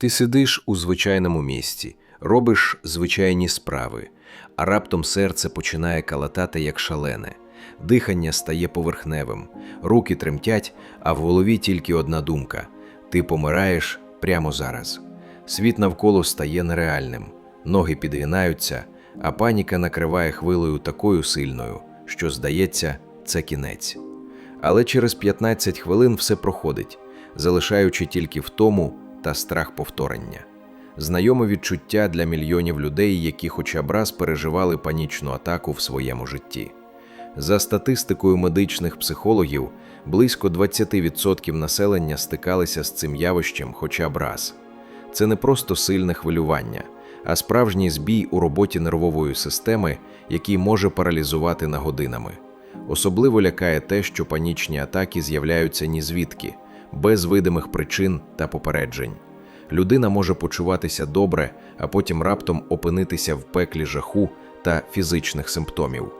Ти сидиш у звичайному місці, робиш звичайні справи, а раптом серце починає калатати як шалене, дихання стає поверхневим, руки тремтять, а в голові тільки одна думка: ти помираєш прямо зараз. Світ навколо стає нереальним, ноги підгинаються, а паніка накриває хвилею такою сильною, що здається, це кінець. Але через 15 хвилин все проходить, залишаючи тільки втому та страх повторення. Знайоме відчуття для мільйонів людей, які хоча б раз переживали панічну атаку в своєму житті. За статистикою медичних психологів, близько 20% населення стикалися з цим явищем хоча б раз. Це не просто сильне хвилювання, а справжній збій у роботі нервової системи, який може паралізувати на годинами. Особливо лякає те, що панічні атаки з'являються ні звідки, без видимих причин та попереджень. Людина може почуватися добре, а потім раптом опинитися в пеклі жаху та фізичних симптомів.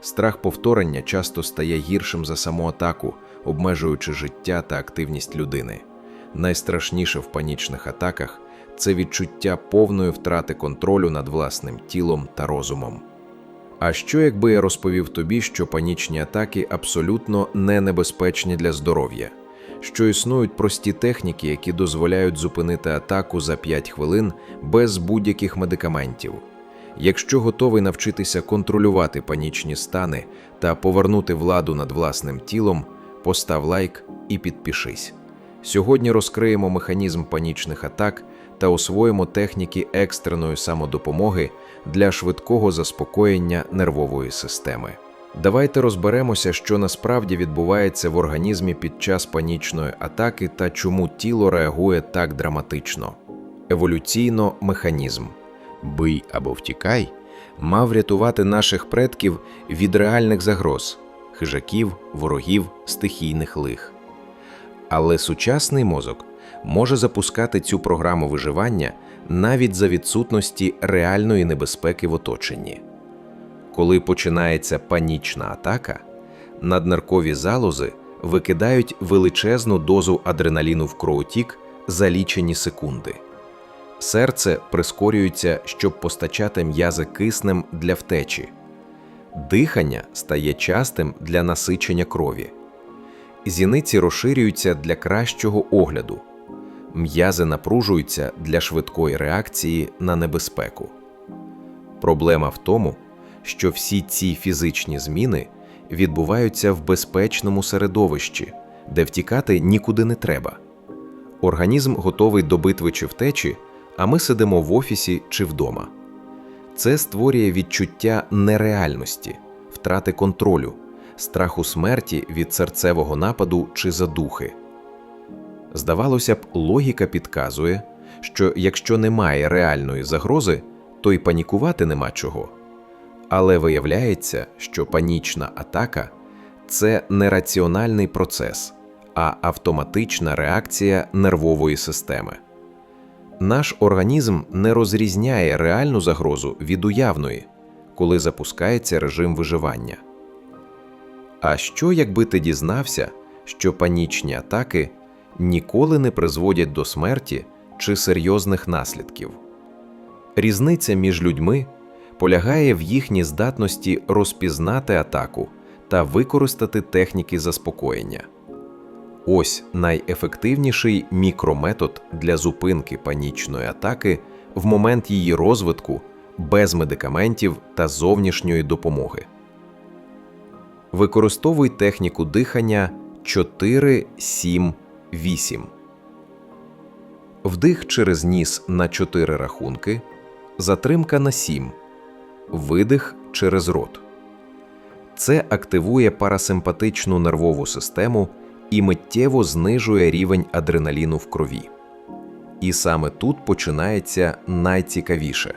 Страх повторення часто стає гіршим за саму атаку, обмежуючи життя та активність людини. Найстрашніше в панічних атаках це відчуття повної втрати контролю над власним тілом та розумом. А що якби я розповів тобі, що панічні атаки абсолютно не небезпечні для здоров'я, що існують прості техніки, які дозволяють зупинити атаку за 5 хвилин без будь-яких медикаментів. Якщо готовий навчитися контролювати панічні стани та повернути владу над власним тілом, постав лайк і підпишись. Сьогодні розкриємо механізм панічних атак та освоїмо техніки екстреної самодопомоги для швидкого заспокоєння нервової системи. Давайте розберемося, що насправді відбувається в організмі під час панічної атаки та чому тіло реагує так драматично. Еволюційно механізм бий або втікай мав рятувати наших предків від реальних загроз хижаків, ворогів, стихійних лих. Але сучасний мозок може запускати цю програму виживання навіть за відсутності реальної небезпеки в оточенні. Коли починається панічна атака, наднеркові залози викидають величезну дозу адреналіну в кровотік за лічені секунди. Серце прискорюється, щоб постачати м'язи киснем для втечі. Дихання стає частим для насичення крові. Зіниці розширюються для кращого огляду. М'язи напружуються для швидкої реакції на небезпеку. Проблема в тому, що всі ці фізичні зміни відбуваються в безпечному середовищі, де втікати нікуди не треба. Організм готовий до битви чи втечі, а ми сидимо в офісі чи вдома. Це створює відчуття нереальності, втрати контролю, страху смерті від серцевого нападу чи задухи. Здавалося б, логіка підказує, що якщо немає реальної загрози, то й панікувати нема чого. Але виявляється, що панічна атака це не раціональний процес, а автоматична реакція нервової системи. Наш організм не розрізняє реальну загрозу від уявної, коли запускається режим виживання. А що, якби ти дізнався, що панічні атаки ніколи не призводять до смерті чи серйозних наслідків? Різниця між людьми полягає в їхній здатності розпізнати атаку та використати техніки заспокоєння. Ось найефективніший мікрометод для зупинки панічної атаки в момент її розвитку без медикаментів та зовнішньої допомоги. Використовуй техніку дихання 4-7-8. Вдих через ніс на 4 рахунки, затримка на 7, видих через рот. Це активує парасимпатичну нервову систему і миттєво знижує рівень адреналіну в крові. І саме тут починається найцікавіше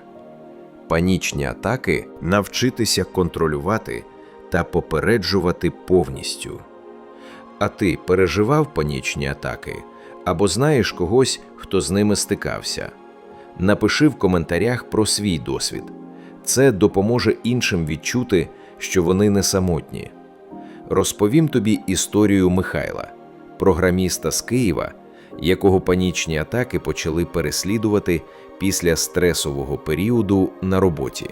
панічні атаки навчитися контролювати та попереджувати повністю. А ти переживав панічні атаки або знаєш когось, хто з ними стикався? Напиши в коментарях про свій досвід. Це допоможе іншим відчути, що вони не самотні. Розповім тобі історію Михайла, програміста з Києва, якого панічні атаки почали переслідувати після стресового періоду на роботі.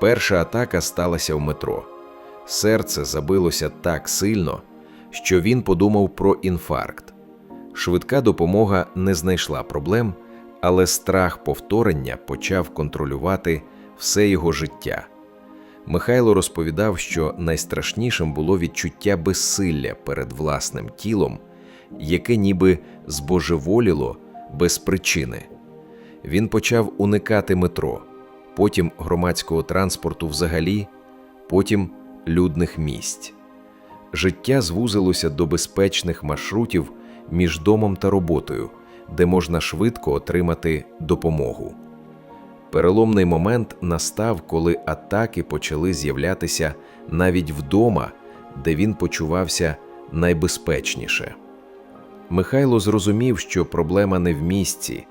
Перша атака сталася в метро. Серце забилося так сильно, що він подумав про інфаркт. Швидка допомога не знайшла проблем, але страх повторення почав контролювати все його життя. Михайло розповідав, що найстрашнішим було відчуття безсилля перед власним тілом, яке ніби збожеволіло без причини. Він почав уникати метро, потім громадського транспорту взагалі, потім людних місць. Життя звузилося до безпечних маршрутів між домом та роботою, де можна швидко отримати допомогу. Переломний момент настав, коли атаки почали з'являтися навіть вдома, де він почувався найбезпечніше. Михайло зрозумів, що проблема не в місці,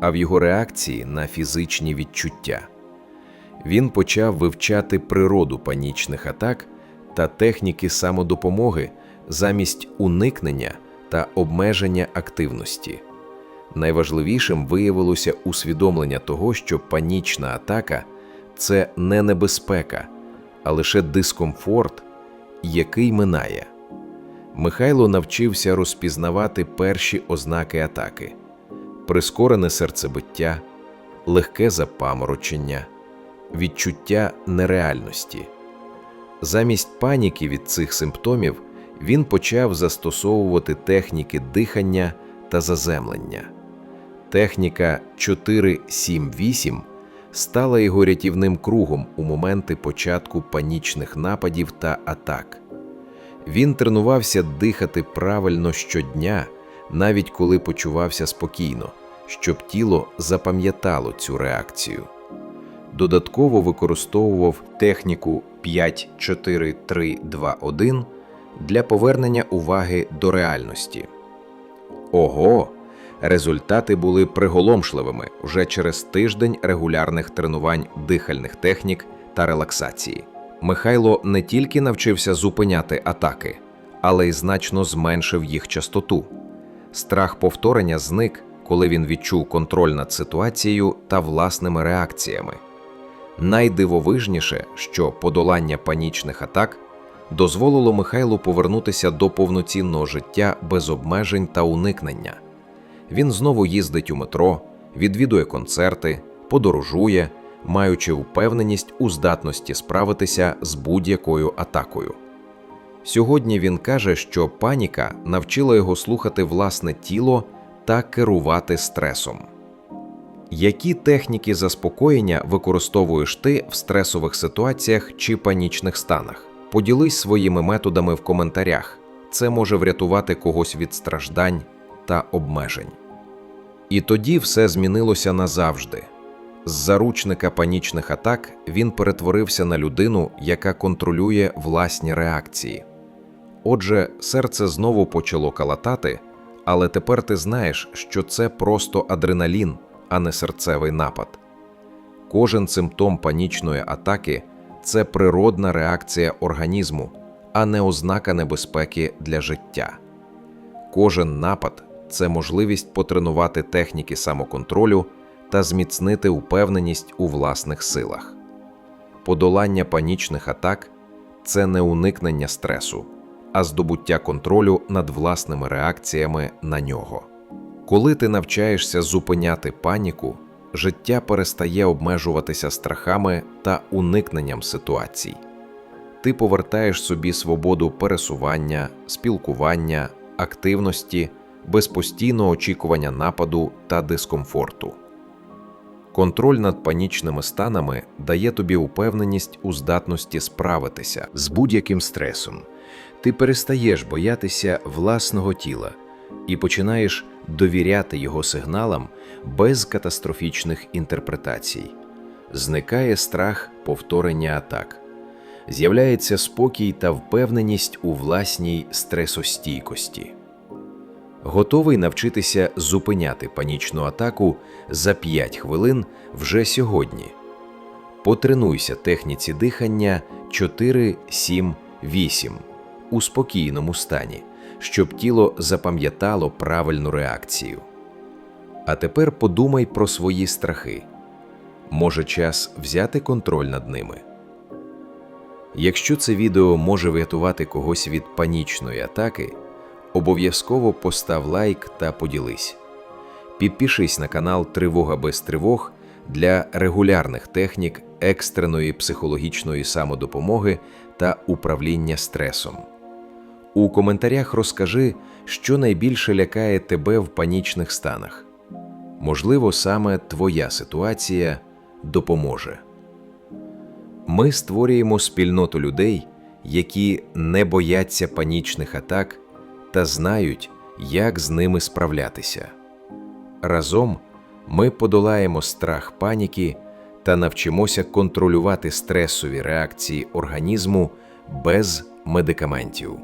а в його реакції на фізичні відчуття. Він почав вивчати природу панічних атак та техніки самодопомоги замість уникнення та обмеження активності. Найважливішим виявилося усвідомлення того, що панічна атака це не небезпека, а лише дискомфорт, який минає. Михайло навчився розпізнавати перші ознаки атаки: прискорене серцебиття, легке запаморочення, відчуття нереальності. Замість паніки від цих симптомів він почав застосовувати техніки дихання та заземлення. Техніка 4-7-8 стала його рятівним кругом у моменти початку панічних нападів та атак. Він тренувався дихати правильно щодня, навіть коли почувався спокійно, щоб тіло запам'ятало цю реакцію. Додатково використовував техніку 5-4-3-2-1 для повернення уваги до реальності. Ого! Результати були приголомшливими вже через тиждень регулярних тренувань дихальних технік та релаксації. Михайло не тільки навчився зупиняти атаки, але й значно зменшив їх частоту. Страх повторення зник, коли він відчув контроль над ситуацією та власними реакціями. Найдивовижніше, що подолання панічних атак дозволило Михайлу повернутися до повноцінного життя без обмежень та уникнення. Він знову їздить у метро, відвідує концерти, подорожує, маючи впевненість у здатності справитися з будь-якою атакою. Сьогодні він каже, що паніка навчила його слухати власне тіло та керувати стресом. Які техніки заспокоєння використовуєш ти в стресових ситуаціях чи панічних станах? Поділись своїми методами в коментарях. Це може врятувати когось від страждань та обмежень. І тоді все змінилося назавжди. З заручника панічних атак він перетворився на людину, яка контролює власні реакції. Отже, серце знову почало калатати, але тепер ти знаєш, що це просто адреналін, а не серцевий напад. Кожен симптом панічної атаки це природна реакція організму, а не ознака небезпеки для життя. Кожен напад це можливість потренувати техніки самоконтролю та зміцнити упевненість у власних силах. Подолання панічних атак це не уникнення стресу, а здобуття контролю над власними реакціями на нього. Коли ти навчаєшся зупиняти паніку, життя перестає обмежуватися страхами та уникненням ситуацій. Ти повертаєш собі свободу пересування, спілкування, активності без постійного очікування нападу та дискомфорту. Контроль над панічними станами дає тобі упевненість у здатності справитися з будь-яким стресом. Ти перестаєш боятися власного тіла і починаєш довіряти його сигналам без катастрофічних інтерпретацій. Зникає страх повторення атак, з'являється спокій та впевненість у власній стресостійкості. Готовий навчитися зупиняти панічну атаку за 5 хвилин вже сьогодні. Потренуйся техніці дихання 4, 7, 8 у спокійному стані, щоб тіло запам'ятало правильну реакцію. А тепер подумай про свої страхи. Може, час взяти контроль над ними. Якщо це відео може врятувати когось від панічної атаки, обов'язково постав лайк та поділись. Підпишись на канал Тривога без тривог для регулярних технік екстреної психологічної самодопомоги та управління стресом. У коментарях розкажи, що найбільше лякає тебе в панічних станах. Можливо, саме твоя ситуація допоможе. Ми створюємо спільноту людей, які не бояться панічних атак та знають, як з ними справлятися. Разом ми подолаємо страх паніки та навчимося контролювати стресові реакції організму без медикаментів.